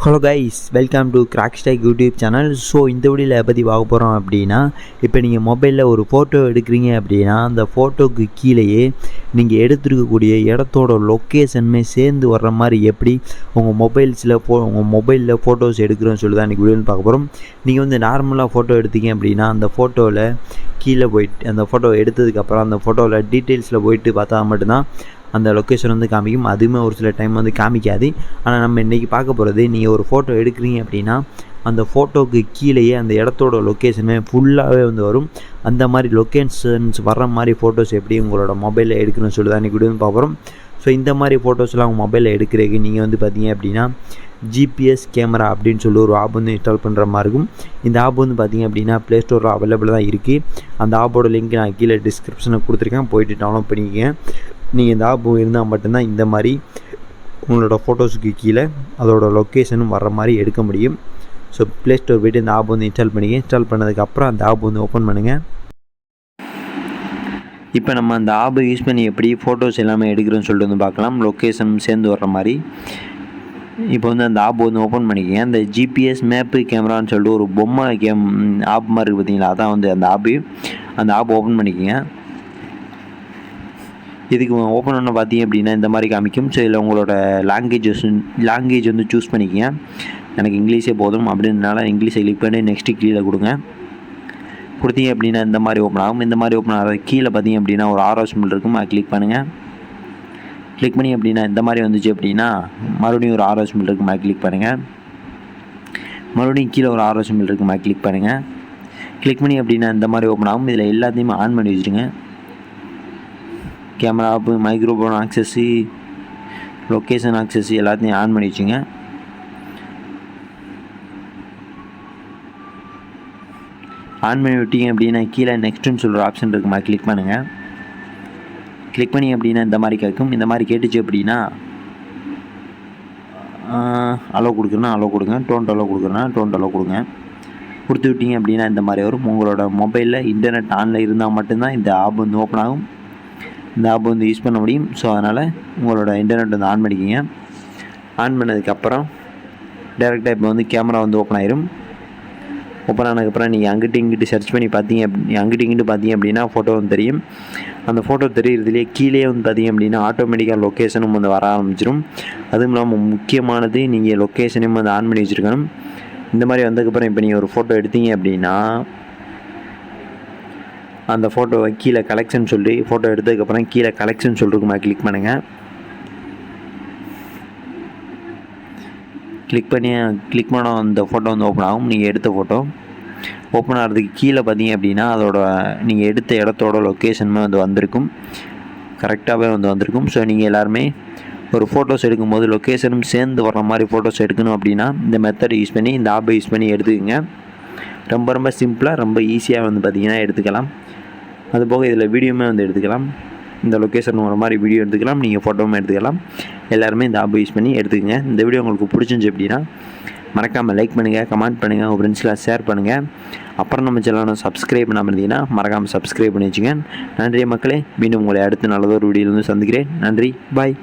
Hello guys welcome to crack strike YouTube channel so இந்த வீடியோவில் பற்றி பார்க்க போகிறோம் அப்படின்னா இப்போ நீங்கள் மொபைலில் ஒரு ஃபோட்டோ எடுக்கிறீங்க அப்படின்னா அந்த ஃபோட்டோக்கு கீழேயே நீங்கள் எடுத்துருக்கக்கூடிய இடத்தோட லொக்கேஷனுமே சேர்ந்து வர்ற மாதிரி எப்படி உங்கள் மொபைல்ஸில் ஃபோ உங்கள் மொபைலில் ஃபோட்டோஸ் எடுக்கிறோன்னு சொல்லி தான் இன்றைக்கி வீடியோவில் பார்க்க போகிறோம் நீங்கள் வந்து நார்மலாக ஃபோட்டோ எடுத்தீங்க அப்படின்னா அந்த ஃபோட்டோவில் கீழே போயிட்டு அந்த ஃபோட்டோ எடுத்ததுக்கப்புறம் அந்த ஃபோட்டோவில் டீட்டெயில்ஸில் போயிட்டு பார்த்தா மட்டும்தான் அந்த லொக்கேஷன் வந்து காமிக்கும். அதுவுமே ஒரு சில டைம் வந்து காமிக்காது. ஆனால் நம்ம இன்றைக்கி பார்க்க போகிறது நீங்கள் ஒரு ஃபோட்டோ எடுக்கிறீங்க அப்படின்னா அந்த ஃபோட்டோவுக்கு கீழேயே அந்த இடத்தோட லொக்கேஷனு ஃபுல்லாகவே வந்து வரும். அந்த மாதிரி லொக்கேஷன்ஸ் வர்ற மாதிரி ஃபோட்டோஸ் எப்படி உங்களோட மொபைலில் எடுக்கணும்னு சொல்லி தான் இன்றைக்கி பார்க்குறோம். ஸோ இந்த மாதிரி ஃபோட்டோஸ்லாம் உங்கள் மொபைலில் எடுக்கிறதுக்கு நீங்கள் வந்து பார்த்தீங்க அப்படின்னா ஜிபிஎஸ் கேமரா அப்படின்னு சொல்லி ஒரு ஆப் வந்து இன்ஸ்டால் பண்ணுற மாதிரி இருக்கும். இந்த ஆப் வந்து பார்த்தீங்க அப்படின்னா ப்ளே ஸ்டோரில் அவைலபிள் தான் இருக்குது அந்த ஆப்போட லிங்க் நான் கீழே டிஸ்கிரிப்ஷனில் கொடுத்துருக்கேன். போயிட்டு டவுன்லோட் பண்ணிக்கங்க. நீங்கள் இந்த ஆப் இருந்தால் மட்டும்தான் இந்த மாதிரி உங்களோட ஃபோட்டோஸுக்கு கீழே அதோட லொக்கேஷனும் வர்ற மாதிரி எடுக்க முடியும். ஸோ ப்ளே ஸ்டோர் போய்ட்டு இந்த ஆப் வந்து இன்ஸ்டால் பண்ணிங்க இன்ஸ்டால் பண்ணதுக்கப்புறம் அந்த ஆப் வந்து ஓப்பன் பண்ணுங்கள் இப்போ நம்ம அந்த ஆப் யூஸ் பண்ணி எப்படி ஃபோட்டோஸ் எல்லாமே எடுக்கிறோன்னு சொல்லிட்டு வந்து பார்க்கலாம். லொக்கேஷன் சேர்ந்து வர்ற மாதிரி. இப்போ வந்து அந்த ஆப் வந்து ஓப்பன் பண்ணிக்கங்க. அந்த ஜிபிஎஸ் மேப்பு கேமரான்னு சொல்லிட்டு ஒரு பொம்மை கேம் ஆப் மாதிரி இருக்குது பார்த்தீங்களா? அதான் வந்து அந்த ஆப்பு அந்த ஆப் ஓப்பன் பண்ணிக்கங்க. இதுக்கு ஓப்பன் பண்ண பார்த்தீங்க அப்படின்னா இந்த மாதிரி காமிக்கும். ஸோ இதில் உங்களோட லாங்குவேஜஸ் லாங்குவேஜ் வந்து சூஸ் பண்ணிக்கங்க. எனக்கு இங்கிலீஷே போதும் அப்படின்றனால இங்கிலீஷை கிளிக் பண்ணி நெக்ஸ்ட்டு கீழே கொடுங்க. கொடுத்தீங்க அப்படின்னா இந்த மாதிரி ஓப்பன் ஆகும். இந்த மாதிரி ஓப்பன் ஆகிறது கீழே பார்த்தீங்க அப்படின்னா ஒரு ஆரோ சிம்பிள் இருக்கும். அதை கிளிக் பண்ணுங்கள் கிளிக் பண்ணி அப்படின்னா இந்த மாதிரி வந்துச்சு அப்படின்னா மறுபடியும் ஒரு ஆரோ சிம்பிள் இருக்கும் அதை கிளிக் பண்ணுங்கள் மறுபடியும் கீழே ஒரு ஆரோ சிம்பிள் இருக்கும் அதை கிளிக் பண்ணுங்கள் கிளிக் பண்ணி அப்படின்னா இந்த மாதிரி ஓப்பன் ஆகும். இதில் எல்லாத்தையுமே ஆன் பண்ணி வச்சுருங்க camera app microphone access location access எல்லாத்தையும் ஆன் பண்ணி வச்சுங்க. ஆன் பண்ணி விட்டீங்க அப்படின்னா கீழே நெக்ஸ்ட்டுன்னு சொல்கிற ஆப்ஷன் இருக்குமா? கிளிக் பண்ணுங்கள் கிளிக் பண்ணி அப்படின்னா இந்த மாதிரி கேட்கும். இந்த மாதிரி கேட்டுச்சு அப்படின்னா அலோ கொடுக்குறேன்னா அலோ கொடுங்க. டோன்ட் அலோ கொடுக்குறேன்னா டோன்ட் அலோ கொடுங்க. கொடுத்து விட்டீங்க அப்படின்னா இந்த மாதிரி வரும். உங்களோட மொபைலில் இன்டர்நெட் ஆனில் இருந்தால் மட்டும்தான் இந்த ஆப் வந்து ஓப்பன் ஆகும். இந்த ஆப் வந்து யூஸ் பண்ண முடியும். ஸோ அதனால் உங்களோட இன்டர்நெட் வந்து ஆன் பண்ணிக்கிங்க. ஆன் பண்ணதுக்கப்புறம் டேரெக்டாக இப்போ வந்து கேமரா வந்து ஓப்பன் ஆயிரும். ஓப்பன் ஆனதுக்கப்புறம் நீங்கள் அங்கிட்டு இங்கிட்டு சர்ச் பண்ணி பார்த்தீங்க அப்படி அங்கிட்டு இங்கிட்டு பார்த்தீங்க அப்படின்னா ஃபோட்டோ வந்து தெரியும். அந்த ஃபோட்டோ தெரியறதுலேயே கீழே வந்து பார்த்தீங்க அப்படின்னா ஆட்டோமேட்டிக்காக லொக்கேஷனும் வந்து வர ஆரம்பிச்சிடும் அதுவும் இல்லாமல் முக்கியமானது நீங்கள் லொக்கேஷனையும் வந்து ஆன் பண்ணி வச்சுருக்கணும். இந்த மாதிரி வந்ததுக்கப்புறம் இப்போ நீங்கள் ஒரு ஃபோட்டோ எடுத்தீங்க அப்படின்னா அந்த ஃபோட்டோவை கீழே கலெக்ஷன் சொல்லி ஃபோட்டோ எடுத்ததுக்கப்புறம் கீழே கலெக்ஷன் சொல்லிருக்குமா கிளிக் பண்ணுங்கள் கிளிக் பண்ணி கிளிக் பண்ண அந்த ஃபோட்டோ வந்து ஓப்பன் ஆகும். நீங்கள் எடுத்த ஃபோட்டோ ஓப்பன் ஆகிறதுக்கு கீழே பார்த்தீங்க அப்படின்னா அதோட நீங்கள் எடுத்த இடத்தோட லொக்கேஷனுமே வந்து வந்திருக்கும். கரெக்டாகவே வந்து வந்திருக்கும். ஸோ நீங்கள் எல்லாருமே ஒரு ஃபோட்டோஸ் எடுக்கும்போது லொக்கேஷனும் சேர்ந்து வர்ற மாதிரி ஃபோட்டோஸ் எடுக்கணும் அப்படின்னா இந்த மெத்தட் யூஸ் பண்ணி இந்த ஆப்பை யூஸ் பண்ணி எடுத்துக்கோங்க. ரொம்ப ரொம்ப சிம்பிளாக ரொம்ப ஈஸியாக வந்து பார்த்திங்கன்னா எடுத்துக்கலாம். அது போக இதில் வீடியோமே வந்து எடுத்துக்கலாம். இந்த லொக்கேஷன் வர மாதிரி வீடியோ எடுத்துக்கலாம். நீங்கள் ஃபோட்டோவும் எடுத்துக்கலாம். எல்லாருமே இந்த ஆப் யூஸ் பண்ணி எடுத்துக்கங்க. இந்த வீடியோ உங்களுக்கு பிடிச்சிருந்துச்சி அப்படின்னா மறக்காமல் லைக் பண்ணுங்கள் கமெண்ட் பண்ணுங்கள் உங்கள் ஃப்ரெண்ட்ஸ்லாம் ஷேர் பண்ணுங்கள் அப்புறம் நம்ம சேனலும் சப்ஸ்கிரைப் பண்ணாமல் இருந்தீங்கன்னா மறக்காமல் சப்ஸ்கிரைப் பண்ணி வச்சுங்க. நன்றி மக்களே. மீண்டும் உங்களை அடுத்த நல்லதொரு வீடியோவில் வந்து சந்திக்கிறேன். நன்றி. பாய்